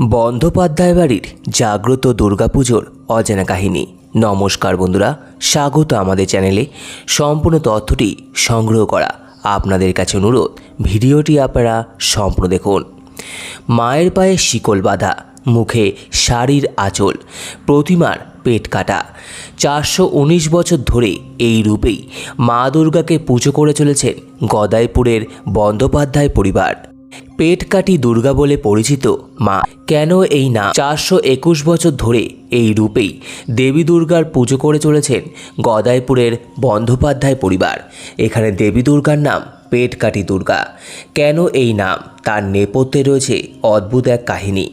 বন্দ্যোপাধ্যায় বাড়ির জাগ্রত দুর্গাপুজোর অজানা কাহিনী। নমস্কার বন্ধুরা, স্বাগত আমাদের চ্যানেলে। সম্পূর্ণ তথ্যটি সংগ্রহ করা আপনাদের কাছে অনুরোধ, ভিডিওটি আপনারা সম্পূর্ণ দেখুন। মায়ের পায়ে শিকল বাঁধা, মুখে শাড়ির আঁচল, প্রতিমার পেট কাটা। চারশো উনিশ বছর ধরে এই রূপেই মা দুর্গাকে পুজো করে চলেছেন গদাইপুরের বন্দ্যোপাধ্যায় পরিবার। পেটকাটি দুর্গা বলে পরিচিত মা, কেন এই নাম চারশো একুশ বছর ধরে এই রূপেই দেবী দুর্গার পুজো করে চলেছেন গদাইপুরের বন্দ্যোপাধ্যায় পরিবার। এখানে দেবী দুর্গার নাম পেটকাটি দুর্গা। কেন এই নাম তার নেপথ্যে রয়েছে অদ্ভুত এক কাহিনী।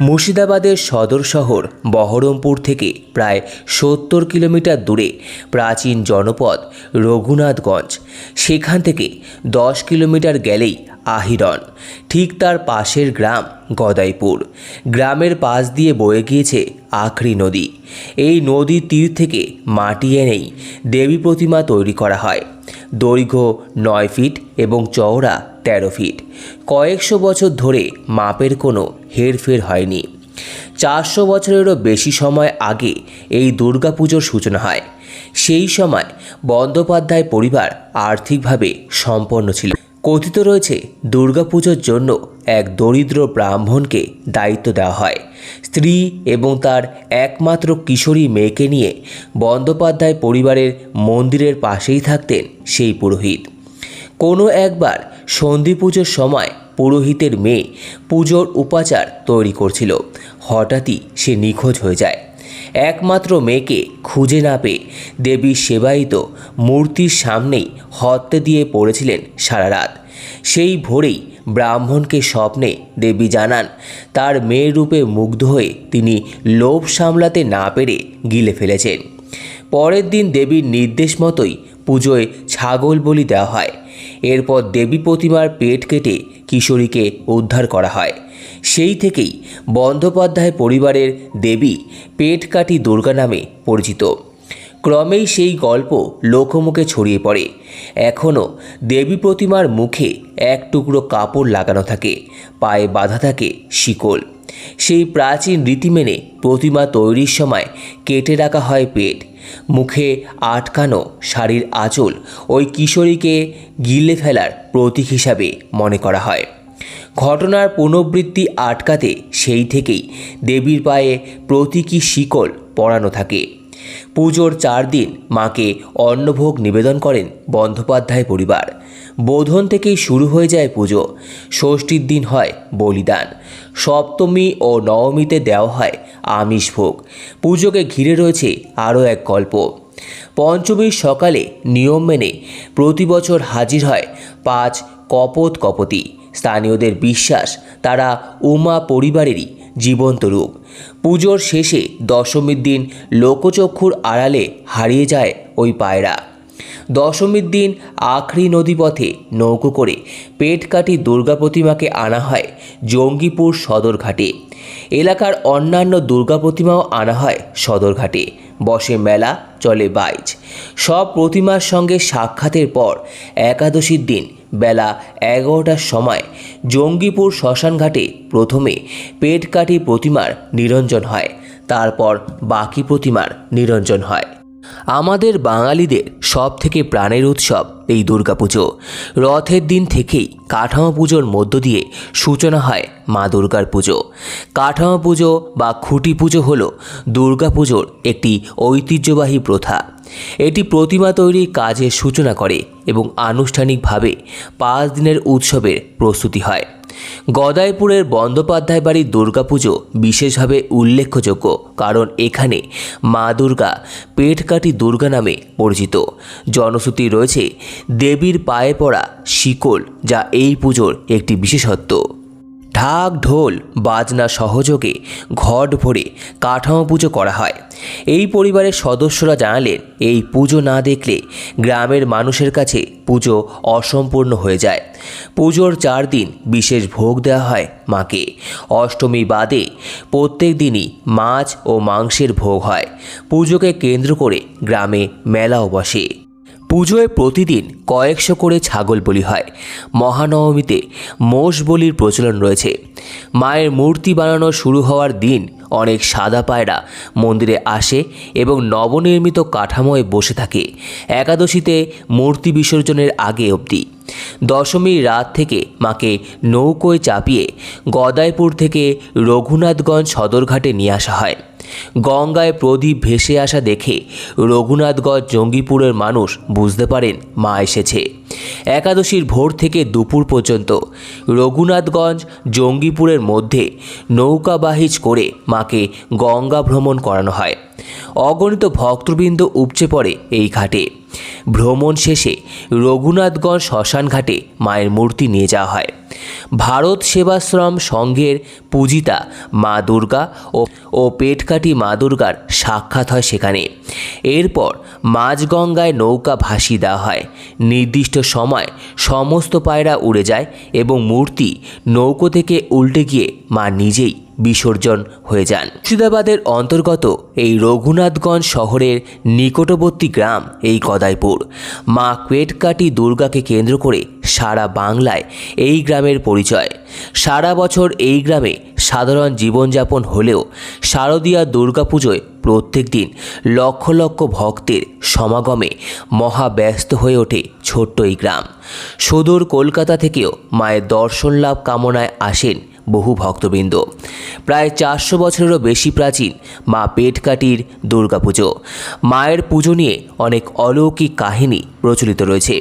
মুর্শিদাবাদের সদর শহর বহরমপুর থেকে প্রায় সত্তর কিলোমিটার দূরে প্রাচীন জনপদ রঘুনাথগঞ্জ। সেখান থেকে দশ কিলোমিটার গেলেই আহিরন। ঠিক তার পাশের গ্রাম গদাইপুর। গ্রামের পাশ দিয়ে বয়ে গিয়েছে আখরি নদী। এই নদীর তীর থেকে মাটি এনেই দেবী প্রতিমা তৈরি করা হয়। দৈর্ঘ্য নয় ফিট এবং চওড়া তেরো ফিট। কয়েকশো বছর ধরে মাপের কোনো হেরফের হয়নি। চারশো বছরেরও বেশি সময় আগে এই দুর্গাপুজোর সূচনা হয়। সেই সময় বন্দ্যোপাধ্যায় পরিবার আর্থিকভাবে সম্পন্ন ছিল। কথিত রয়েছে দুর্গাপুজোর জন্য এক দরিদ্র ব্রাহ্মণকে দায়িত্ব দেওয়া হয়। স্ত্রী এবং তার একমাত্র কিশোরী মেয়েকে নিয়ে বন্দ্যোপাধ্যায় পরিবারের মন্দিরের পাশেই থাকতেন সেই পুরোহিত। কোনো একবার সন্ধি পুজোর সময় পুরোহিতের মেয়ে পুজোর উপাচার তৈরি করছিল। হঠাৎই সে নিখোঁজ হয়ে যায়। একমাত্র মেয়েকে খুঁজে না পেয়ে দেবীর সেবায়িত মূর্তির সামনেই হত্যে দিয়ে পড়েছিলেন সারা রাত। সেই ভোরেই ব্রাহ্মণকে স্বপ্নে দেবী জানান, তার মেয়ের রূপে মুগ্ধ হয়ে তিনি লোভ সামলাতে না পেরে গিলে ফেলেছেন। পরের দিন দেবীর নির্দেশ মতোই পুজোয় ছাগল বলি দেওয়া হয়। এরপর দেবী প্রতিমার পেট কেটে কিশোরীকে উদ্ধার করা হয়। সেই থেকেই বন্দ্যোপাধ্যায় পরিবারের দেবী পেটকাটি দুর্গা নামে পরিচিত। ক্রমেই সেই গল্প লোকমুখে ছড়িয়ে পড়ে। এখনও দেবী প্রতিমার মুখে এক টুকরো কাপড় লাগানো থাকে, পায়ে বাঁধা থাকে শিকল। সেই প্রাচীন রীতি মেনে প্রতিমা তৈরির সময় কেটে রাখা হয় পেট। মুখে আটকানো শাড়ির আঁচল ওই কিশোরীকে গিলে ফেলার প্রতীক হিসাবে মনে করা হয়। ঘটনার পুনরাবৃত্তি আটকাতে সেই থেকেই দেবীর পায়ে প্রতীকী শিকল পরানো থাকে। পুজোর চার দিন মাকে অন্নভোগ নিবেদন করেন বন্দ্যোপাধ্যায় পরিবার। বোধন থেকেই শুরু হয়ে যায় পুজো। ষষ্ঠীর দিন হয় বলিদান। সপ্তমী ও নবমীতে দেওয়া হয় আমিষ ভোগ। পুজোকে ঘিরে রয়েছে আরও এক গল্প। পঞ্চমীর সকালে নিয়ম মেনে প্রতি বছর হাজির হয় পাঁচ কপত কপতি। স্থানীয়দের বিশ্বাস, তারা উমা পরিবারেরই জীবন্ত রূপ। পুজোর শেষে দশমীর দিন লোকচক্ষুর আড়ালে হারিয়ে যায় ওই পায়রা। দশমীর দিন আখরি নদীপথে নৌকো করে পেটকাটি দুর্গা প্রতিমাকে আনা হয় জঙ্গিপুর সদরঘাটে। এলাকার অন্যান্য দুর্গা প্রতিমাও আনা হয় সদরঘাটে। বসে মেলা, চলে বাইচ। সব প্রতিমার সঙ্গে সাক্ষাতের পর একাদশীর দিন, বেলা এগারোটার সময় জঙ্গিপুর শ্মশানঘাটে প্রথমে পেটকাটি প্রতিমার নিরঞ্জন হয়। তারপর বাকি প্রতিমার নিরঞ্জন হয়। আমাদের বাঙালিদের সব থেকে প্রাণের উৎসব এই দুর্গাপুজো। রথের দিন থেকেই কাঠামো পুজোর মধ্য দিয়ে সূচনা হয় মা দুর্গার পুজো। কাঠামো পুজো বা খুঁটি পুজো হলো দুর্গাপুজোর একটি ঐতিহ্যবাহী প্রথা। এটি প্রতিমা তৈরির কাজের সূচনা করে এবং আনুষ্ঠানিকভাবে পাঁচ দিনের উৎসবের প্রস্তুতি হয়। গদাইপুরের বন্দ্যোপাধ্যায় বাড়ির দুর্গাপুজো বিশেষভাবে উল্লেখযোগ্য, কারণ এখানে মা দুর্গা পেটকাটি দুর্গা নামে পরিচিত। জনশ্রুতি রয়েছে, দেবীর পায়ে পড়া শিকল, যা এই পুজোর একটি বিশেষত্ব। ঢাক, ঢোল, বাজনা সহযোগে ঘট ভরে কাঠামো পুজো করা হয়। এই পরিবারের সদস্যরা জানালেন, এই পুজো না দেখলে গ্রামের মানুষের কাছে পুজো অসম্পূর্ণ হয়ে যায়। পুজোর চার দিন বিশেষ ভোগ দেওয়া হয় মাকে। অষ্টমী বাদে প্রত্যেক দিনই মাছ ও মাংসের ভোগ হয়। পুজোকে কেন্দ্র করে গ্রামে মেলাও বসে। পুজোয় প্রতিদিন কয়েকশো করে ছাগল বলি হয়। মহানবমীতে মোষ বলির প্রচলন রয়েছে। মায়ের মূর্তি বানানো শুরু হওয়ার দিন অনেক সাদা পায়রা মন্দিরে আসে এবং নবনির্মিত কাঠামোয় বসে থাকে। একাদশীতে মূর্তি বিসর্জনের আগে অবধি। দশমীর রাত থেকে মাকে নৌকোয় চাপিয়ে গদাইপুর থেকে রঘুনাথগঞ্জ সদরঘাটে নিয়ে আসা হয়। গঙ্গায় প্রদীপ ভেসে আসা দেখে রঘুনাথগঞ্জ জঙ্গিপুরের মানুষ বুঝতে পারেন মা এসেছে। একাদশীর ভোর থেকে দুপুর পর্যন্ত রঘুনাথগঞ্জ জঙ্গিপুরের মধ্যে নৌকাবাহিজ করে মাকে গঙ্গা ভ্রমণ করানো হয়। অগণিত ভক্তবৃন্দ উপচে পড়ে এই ঘাটে। ভ্রমণ শেষে রঘুনাথগঞ্জ শ্মশান ঘাটে মায়ের মূর্তি নিয়ে যাওয়া হয়। ভারত সেবাশ্রম সংঘের পূজিতা মা দুর্গা ও ও পেটকাটি মা দুর্গার সাক্ষাৎ হয় সেখানে। এরপর মাঝগঙ্গায় নৌকা ভাসি দেওয়া হয়। নির্দিষ্ট সময় সমস্ত পায়রা উড়ে যায় এবং মূর্তি নৌকো থেকে উল্টে গিয়ে মা নিজেই বিসর্জন হয়ে যান। মুর্শিদাবাদের অন্তর্গত এই রঘুনাথগঞ্জ শহরের নিকটবর্তী গ্রাম এই গদাইপুর মা পেটকাটি দুর্গাকে কেন্দ্র করে সারা বাংলায় এই গ্রামের পরিচয়। সারা বছর এই গ্রামে সাধারণ জীবনযাপন হলেও শারদীয়া দুর্গাপুজোয় প্রত্যেক দিন লক্ষ লক্ষ ভক্তের সমাগমে মহাব্যস্ত হয়ে ওঠে ছোট্ট এই গ্রাম। সুদূর কলকাতা থেকেও মায়ের দর্শন লাভ কামনায় আসেন বহু ভক্তবৃন্দ। প্রায় চারশো বছরেরও বেশি প্রাচীন মা পেটকাটির দুর্গাপুজো। মায়ের পুজো নিয়ে অনেক অলৌকিক কাহিনী প্রচলিত রয়েছে।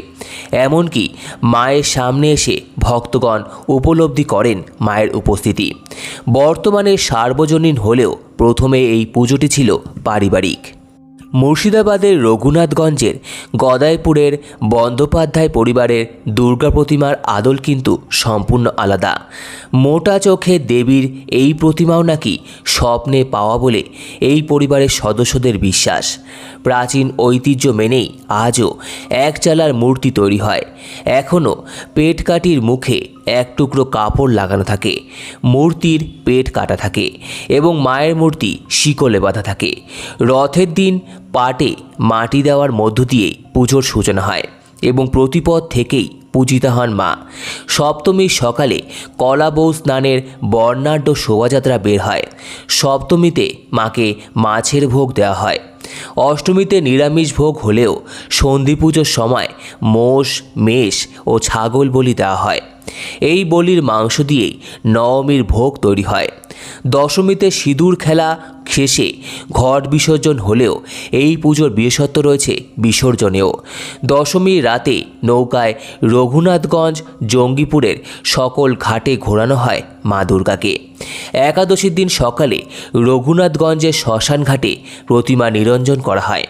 এমনকি মায়ের সামনে এসে ভক্তগণ উপলব্ধি করেন মায়ের উপস্থিতি। বর্তমানে সার্বজনীন হলেও প্রথমে এই পুজোটি ছিল পারিবারিক। মুর্শিদাবাদের রঘুনাথগঞ্জের গদাইপুরের বন্দ্যোপাধ্যায় পরিবারের দুর্গা প্রতিমার আদল কিন্তু সম্পূর্ণ আলাদা। মোটা চোখে দেবীর এই প্রতিমাও নাকি স্বপ্নে পাওয়া বলে এই পরিবারের সদস্যদের বিশ্বাস। প্রাচীন ঐতিহ্য মেনেই আজও এক চালার মূর্তি তৈরি হয়। এখনও পেটকাটির মুখে এক টুকরো কাপড় লাগানো থাকে, মূর্তির পেট কাটা থাকে এবং মায়ের মূর্তি শিকলে বাঁধা থাকে। রথের দিন পাটে মাটি দেওয়ার মধ্য দিয়ে পুজোর সূচনা হয় এবং প্রতিপদ থেকেই পূজিতা হন মা। সপ্তমীর সকালে কলা বউ স্নানের বর্ণাঢ্য শোভাযাত্রা বের হয়। সপ্তমীতে মাকে মাছের ভোগ দেওয়া হয়। অষ্টমীতে নিরামিষ ভোগ হলেও সন্ধি পুজোর সময় মোষ, মেষ ও ছাগল বলি দেওয়া হয়। এই বলির মাংস দিয়েই নবমীর ভোগ তৈরি হয়। দশমীতে সিঁদুর খেলা শেষে ঘট বিসর্জন হলেও এই পুজোর বিশেষত্ব রয়েছে বিসর্জনেও। দশমীর রাতে নৌকায় রঘুনাথগঞ্জ, জঙ্গিপুরের সকল ঘাটে ঘোরানো হয় মা দুর্গাকে। একাদশীর দিন সকালে রঘুনাথগঞ্জের শ্মশান ঘাটে প্রতিমা নিরঞ্জন করা হয়।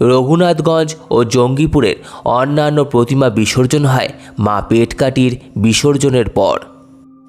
রঘুনাথগঞ্জ ও জঙ্গিপুরের অন্যান্য প্রতিমা বিসর্জন হয় মা পেটকাটির বিসর্জনের পর।